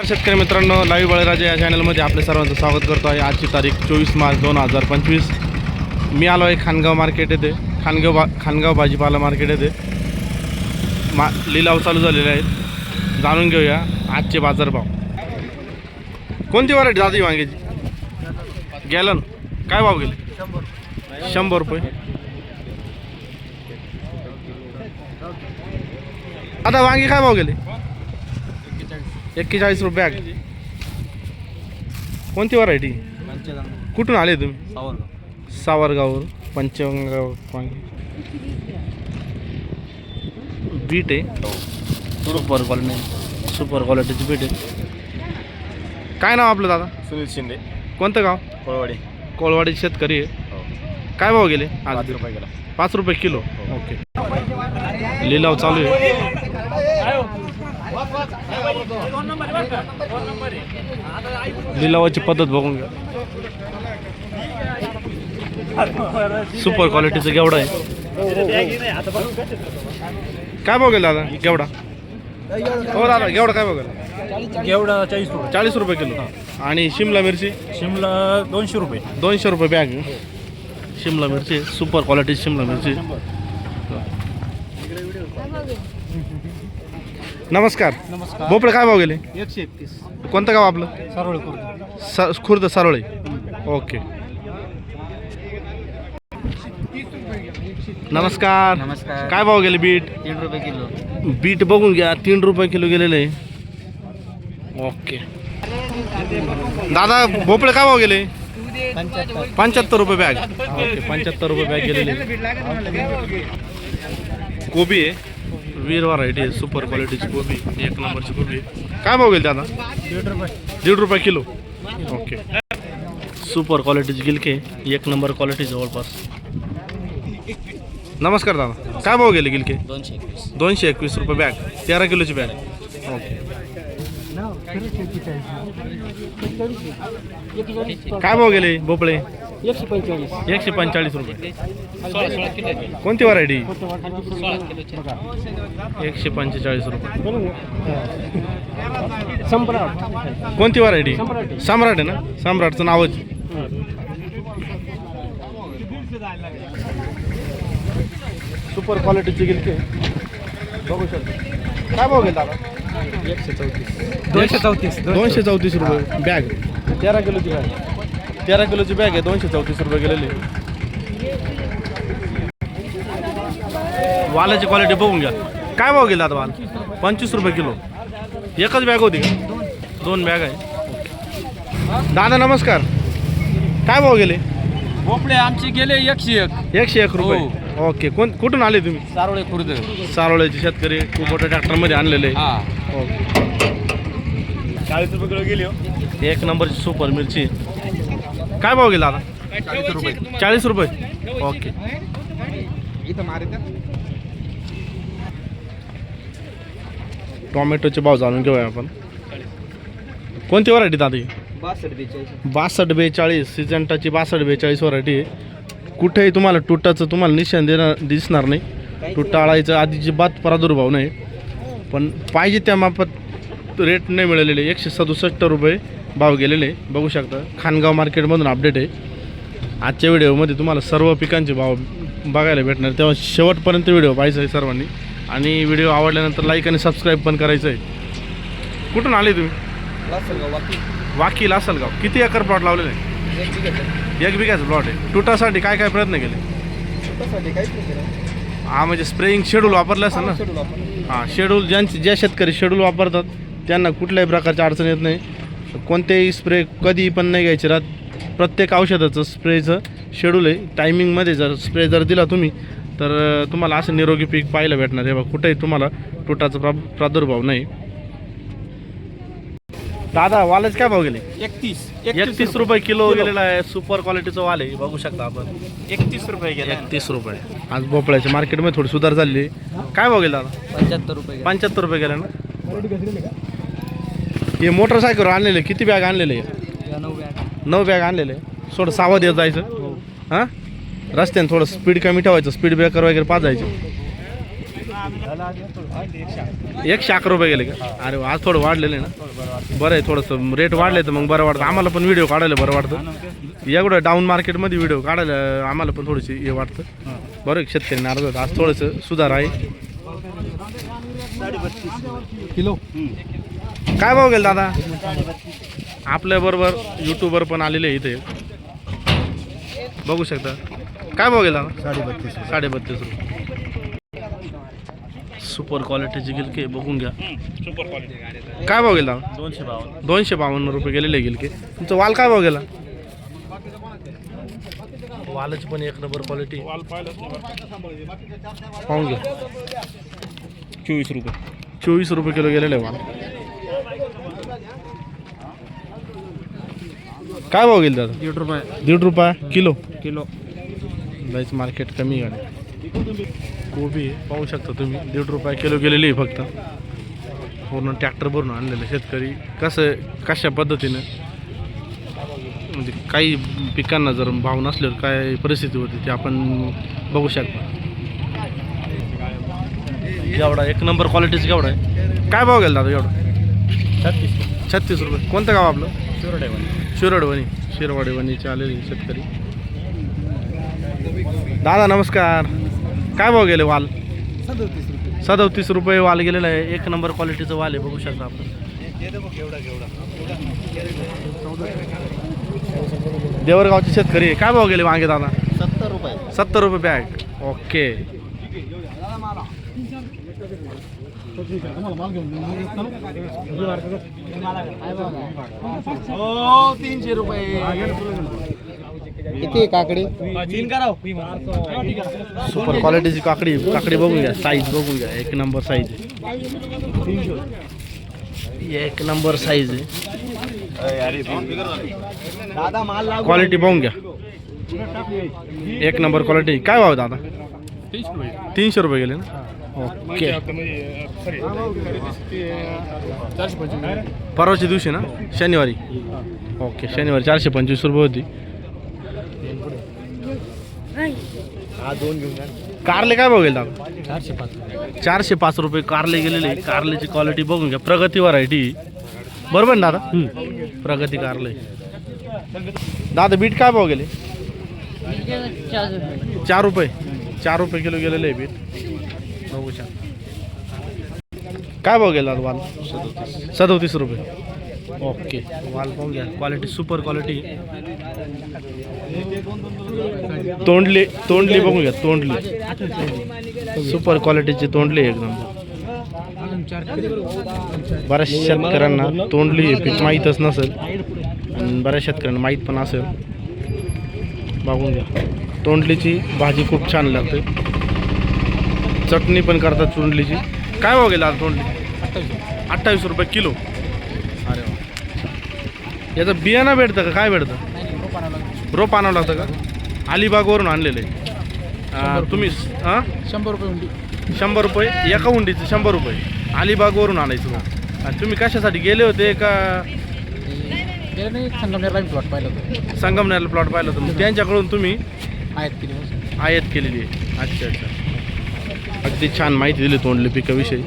शेतकरी मित्रांनो लाईव्ह बळीराजा या चॅनलमध्ये आपल्या सर्वांचं स्वागत करतो आहे. आजची तारीख चोवीस मार्च दोन हजार पंचवीस. मी आलो आहे खानगाव मार्केट येथे. खानगाव बा खानगाव भाजीपाला मार्केट येथे. मा लिलाव चालू झालेले आहेत. जाणून घेऊया आजचे बाजारभाव. कोणती व्हरायटी दादी वांग्याची? गॅलन काय भाव गेले? शंभर रुपये. आता वांगे काय भाव गेले? एक्केचाळीस रुपये बॅग कोणती व्हरायटी कुठून आले तुम्ही? सावरगावर पंचगंगाव वांगी बीट आहे सुपर क्वालिटी सुपर क्वालिटीची बीट आहे काय नाव आपलं दादा? सुनील शिंदे. कोणतं गाव? कोळवाडी. कोळवाडी शेतकरी आहे. हो. काय भाव गेले आज? रुपये गेला. पाच रुपये किलो. ओके लिलाव चालू आहे. लिलावाची पद्धत बघून घ्या. सुपर क्वालिटीचं गेवडा आहे. काय गेला दादा? गेवडा हो दादा गेवडा काय गेला एवढा चाळीस रुपये. चाळीस रुपये किलो. आणि शिमला मिरची? शिमला दोनशे रुपये. दोनशे रुपये बॅग शिमला मिरची सुपर क्वालिटी शिमला मिरची. नमस्कार. नमस्कार. भोपळे काय भाव गेले? एकशे एकतीस. कोणतं गाव आपलं? सरळ करू स खुर्द सारोळे. ओके. नमस्कार. नमस्कार. काय भाव गेले बीट? तीन रुपये किलो. बीट बघून घ्या तीन रुपये किलो गेलेले. ओके. दादा भोपळे काय भाव गेले? पंच्याहत्तर. रुपये बॅग ओके पंच्याहत्तर रुपये बॅग गेलेले. कोबी आहे. वीर व्हरायटी आहे सुपर क्वालिटीची कोबी एक नंबरची कोबी आहे काय भाव गेले दादा दीड रुपये. दीड रुपये किलो. ओके सुपर क्वालिटीची गिलके एक नंबर क्वालिटी जवळपास. नमस्कार दादा. काय भाव गेले गिलके? दोनशे एकवीस. दोनशे एकवीस रुपये बॅग तेरा किलोची बॅग ओके काय भाव गेले? भोपळे? एकशे पंचेचाळीस. एकशे पंचेचाळीस रुपये. कोणती व्हरायटी एकशे पंचेचाळीस रुपये. सम्राट. कोणती व्हरायटी सम्राट. सम्राट आहे ना? सम्राटचं नावच. सुपर क्वालिटीची गिलके बघू शकतो. काय भाव गेला दादा? एकशे चौतीस. दोनशे चौतीस. दोनशे चौतीस रुपये. बॅग. तेरा किलोची बॅग. तेरा किलोची बॅग आहे दोनशे चौतीस रुपये गेलेली. वालाची क्वालिटी बघून घ्या. काय भाव गेला आता वाल? पंचवीस रुपये किलो. एकच बॅग होती का? दोन बॅग आहे. दादा नमस्कार. काय भाव गेले? भोपळे आमचे गेले एकशे एक. एकशे एक रुपये. ओके. कोण कुठून आले तुम्ही? सारोळे खुर्द. सारोळ्याचे शेतकरी खूप मोठ्या ट्रॅक्टरमध्ये आणलेले. हा. ओके. चाळीस रुपये किलो गेली हो. एक नंबरची सुपर मिरची. काय भाव गेला आता? चाळीस रुपये. चाळीस रुपये ओके. इथं मारे टोमॅटोचे भाव जाणून घेऊया आपण. कोणती व्हरायटी दादी बासष्ट बेचाळीस. बासष्ट बेचाळीस. सिजंटाची बासष्ट बेचाळीस व्हरायटी आहे. कुठेही तुम्हाला तुटाचं तुम्हाला निशाण देणार दिसणार नाही. तुटाळायचं आधीची बात प्रादुर्भाव नाही. पण पाहिजे त्या मापात रेट नाही मिळालेले. एकशे सदुसष्ट रुपये. भाव गेलेले बघू शकता. खानगाव मार्केटमधून अपडेट आहे. आजच्या व्हिडिओमध्ये तुम्हाला सर्व पिकांचे भाव बघायला भेटणार. तेव्हा शेवटपर्यंत व्हिडिओ पाहायचा आहे सर्वांनी. आणि व्हिडिओ आवडल्यानंतर लाईक आणि सबस्क्राईब पण करायचं आहे. कुठून आले तुम्ही? वाकील असेल गाव किती एकर प्लॉट लावलेले आहे? एक बिघाचं प्लॉट आहे. तुटासाठी काय काय प्रयत्न केले? हा म्हणजे स्प्रेइंग शेड्यूल वापरलं असेल ना? हां शेड्यूल ज्यांचे ज्या शेतकरी शेड्यूल वापरतात त्यांना कुठल्याही प्रकारची अडचण येत नाही. कोणतेही स्प्रे कधी पण नाही घ्यायचे. राहत प्रत्येक औषधाचं स्प्रेचं शेड्यूल आहे. टायमिंगमध्ये जर स्प्रे जर दिला तुम्ही तर तुम्हाला असं निरोगी पीक पाहायला भेटणार. आहे बघा कुठेही तुम्हाला तुटाचा प्रा प्रादुर्भाव नाही. दादा वालाच काय भाव गेले? एकतीस. एकतीस रुपये किलो गेलेला आहे. सुपर क्वालिटीचं वाल आहे. बघू शकता आपण. एकतीस रुपये गेले. एकतीस रुपये. आज भोपळ्याच्या मार्केटमध्ये थोडी सुधार झाली आहे. काय भाव गेला दादा? पंच्याहत्तर रुपये पंच्याहत्तर रुपये गेले ना? हे मोटरसायकल आणलेले किती बॅग आणलेले? नऊ बॅग नऊ बॅग आणलेले. थोडं सावध येत जायचं. हां. रस्त्याने थोडं स्पीड कमी ठेवायचं स्पीड ब्रेकर वगैरे पाजायचे. एकशे अकरा रुपये गेले का? अरे आज थोडं वाढलेलं आहे ना. बरं आहे थोडंसं रेट वाढले तर मग बरं वाटतं. आम्हाला पण व्हिडिओ काढायला बरं वाटतं. एवढं डाऊन मार्केटमध्ये व्हिडिओ काढायला आम्हाला पण थोडीशी हे वाटतं. बरं आहे, शेतकरी नाराज आज थोडंसं सुधार आहे. किलो? काय भाव गेला दादा? आपल्या बरोबर युट्यूबर पण आलेले इथे. बघू शकता. काय भाव गेला दादा? साडे बत्तीस साडे बत्तीस रुपये सुपर क्वालिटीची गिलके बघून घ्या. सुपर क्वालिटी काय भाव गेला? दोनशे बावन्न दोनशे बावन्न रुपये गेलेले गिलके. तुमचं वाल काय भाव गेला? वालाची पण एक नंबर क्वालिटी पाहून घ्या. चोवीस रुपये. चोवीस रुपये किलो गेलेले वाल. काय भाव गेले दादा? दीड रुपये. दीड रुपये? किलो? किलो. लयच मार्केट कमी गाडी कोबी आहे, पाहू शकता तुम्ही. दीड रुपये किलो गेलेली आहे फक्त. पूर्ण ट्रॅक्टर भरून आणलेलं शेतकरी. कसं कशा पद्धतीनं? म्हणजे काही पिकांना जर भाव नसल्यावर काय परिस्थिती होती ते आपण बघू शकता. एवढा एक नंबर क्वालिटीचा केवढा आहे. काय भाव गेला दादा एवढा? छत्तीस छत्तीस रुपये. कोणतं गाव आपलं? शिरडवणी. शिरवाडीवणीचे आलेले शेतकरी. दादा नमस्कार. काय भाव गेले वाल? सदोतीस रुपये वाल गेलेला आहे. एक नंबर क्वालिटीचं वाल आहे बघू शकता आपण. देवरगावचे शेतकरी आहे. काय भाव गेले वांगे दादा? सत्तर रुपये. सत्तर रुपये बॅग. ओके. तीनशे रुपये किती काकडी सुपर क्वालिटीची काकडी काकडी बघून घ्या साईज बघून घ्या, एक नंबर साईज एक नंबर साईज आहे. क्वालिटी पाहून घ्या. एक नंबर क्वालिटी काय भाव दादा? तीनशे रुपये गेले. ना? ओके चारशे पंचवीस परवाच्या दिवशी ना? शनिवारी. ओके शनिवारी चारशे पंचवीस रुपये होती. हा दोन घेऊन जा. कारले काय दादा? चारशे पाच चारशे पाच रुपये कारले गेलेले कारलेची क्वालिटी बघून घ्या. प्रगती व्हरायटी बरोबर ना दादा? प्रगती कारले. दादा बीट काय भाव गेले? चार रुपये. चार रुपये किलो गेलेलं आहे बीट. बघू काय भाव गेला वाल? सदोतीस रुपये. ओके. वाल पाहून घ्या. क्वालिटी सुपर क्वालिटी तोंडली तोंडली बघून घ्या तोंडली. सुपर क्वालिटीची तोंडली एकदम. बऱ्याच शेतकऱ्यांना तोंडली हे पीक माहीतच नसेल. आणि बऱ्याच शेतकऱ्यांना माहीत पण असेल. बघून घ्या. तोंडलीची भाजी खूप छान लागते. चटणी पण करतात तोंडलीची काय भाव गेला तोंडली? अठ्ठावीस रुपये किलो. अरे याचं बियाणं भेटतं का? काय भेटतं? रोप आणावं लागतं का? अलिबागवरून आणलेलं. आहे तुम्ही हां शंभर रुपये उंडी शंभर रुपये? एका उंडीचे शंभर रुपये. अलिबागवरून आणायचं आणि तुम्ही कशासाठी गेले होते का? संगमनेरला प्लॉट पाहिलं होतं. संगमनेरला प्लॉट पाहिलं होतं. त्यांच्याकडून तुम्ही आयात किती आयात केलेली आहे. अच्छा अच्छा. अगदी छान माहिती दिली तोंडली पिकाविषयी.